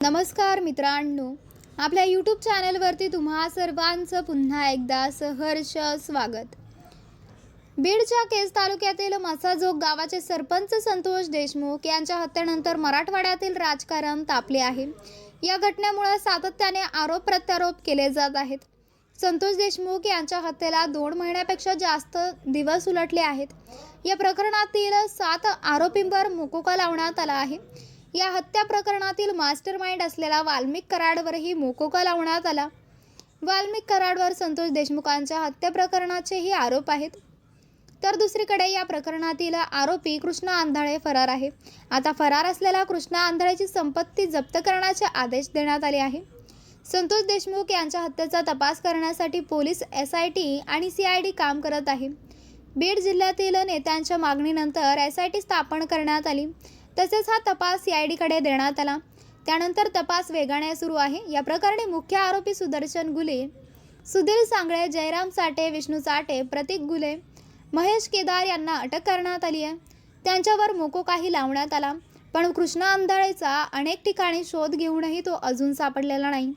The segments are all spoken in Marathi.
नमस्कार मित्रांनो आपल्या यूट्यूब चॅनलवरती तुम्हा सर्वांचं पुन्हा एकदा सहर्ष स्वागत. बीडच्या केज तालुक्यातील मसाजोग गावाचे सरपंच संतोष देशमुख यांच्या हत्येनंतर मराठवाड्यातील राजकारण तापले आहे. या घटनेमुळे सातत्याने आरोप प्रत्यारोप केले जात आहेत. संतोष देशमुख यांच्या हत्येला दोन महिन्यापेक्षा जास्त दिवस उलटले आहेत. या प्रकरणातील सात आरोपींवर मुकोका लावण्यात आला आहे. या हत्या प्रकरणातील मास्टर माइंड असलेला वाल्मिक कराडवरही मोकोका लावण्यात आला. वाल्मिक कराडवर संतोष देशमुखांच्या हत्या प्रकरणाचेही आरोप आहेत. तर दुसरीकडे या प्रकरणातील आरोपी कृष्णा आंधळे फरार आहे. आता फरार असलेला कृष्णा आंधळेची संपत्ती जप्त करण्याचे आदेश देण्यात आले आहे. संतोष देशमुख यांच्या हत्येचा तपास करण्यासाठी पोलीस एस आय टी आणि सी आय डी काम करत आहे. बीड जिल्ह्यातील नेत्यांच्या मागणीनंतर एस आय टी स्थापन करण्यात आली. तसेच हा तपास सीआयडीकडे आय डीकडे देण्यात आला. त्यानंतर तपास वेगाने सुरू आहे. या प्रकरणी मुख्य आरोपी सुदर्शन गुले सुधीर सांगळे जयराम साठे विष्णू साठे प्रतीक गुले महेश केदार यांना अटक करण्यात आली आहे. त्यांच्यावर मोकोकाही लावण्यात आला. पण कृष्णा आंधळेचा अनेक ठिकाणी शोध घेऊनही तो अजून सापडलेला नाही.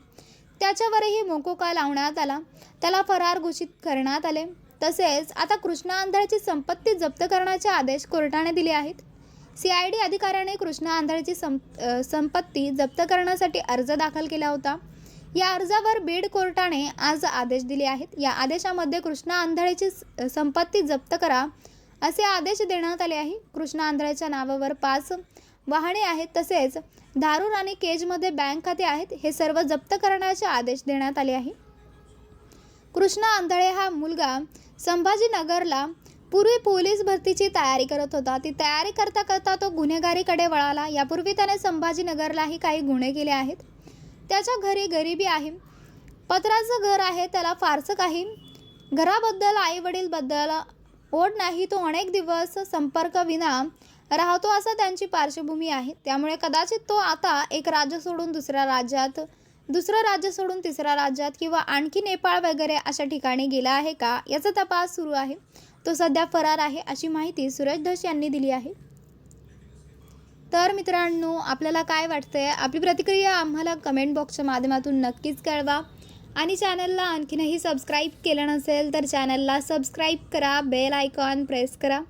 त्याच्यावरही मोकोका लावण्यात आला? त्याला फरार घोषित करण्यात आले. तसेच आता कृष्णा आंधळेची संपत्ती जप्त करण्याचे आदेश कोर्टाने दिले आहेत. सी आय डी अधिकाऱ्याने कृष्णा आंधळेची सं संपत्ती जप्त करण्यासाठी अर्ज दाखल केला होता. या अर्जावर बीड कोर्टाने आज आदेश दिले आहेत. या आदेशामध्ये कृष्णा आंधळेची संपत्ती जप्त करा असे आदेश देण्यात आले आहे. कृष्णा आंधळेच्या नावावर पाच वाहने आहेत. तसेच धारूर आणि केजमध्ये बँक खाते आहेत. हे सर्व जप्त करण्याचे आदेश देण्यात आले आहे. कृष्णा आंधळे हा मुलगा संभाजीनगरला पूर्वी पोलीस भरतीची तयारी करत होता. ती तयारी करता करता तो गुन्हेगारीकडे वळाला. यापूर्वी त्याने संभाजीनगरलाही काही गुन्हे केले आहेत. त्याच्या घरी गरिबी आहे. पत्राचं घर आहे. त्याला फारसं काही घराबद्दल आईवडीलबद्दल ओढ नाही. तो अनेक दिवस संपर्कविना राहतो असं त्यांची पार्श्वभूमी आहे. त्यामुळे कदाचित तो आता एक राज्य सोडून दुसऱ्या राज्यात दुसरं राज्य सोडून तिसऱ्या राज्यात किंवा आणखी नेपाळ वगैरे अशा ठिकाणी गेला आहे का? याचा तपास सुरू आहे. तो सध्या फरार आहे अशी माहिती सुरेश धस यांनी दिली आहे. तर मित्रांनो आपल्याला काय वाटतंय? आपली प्रतिक्रिया आम्हाला कमेंट बॉक्सच्या माध्यमातून नक्कीच कळवा. आणि चॅनलला आणखीनही सबस्क्राईब केलं नसेल तर चॅनलला सबस्क्राईब करा बेल आयकॉन प्रेस करा.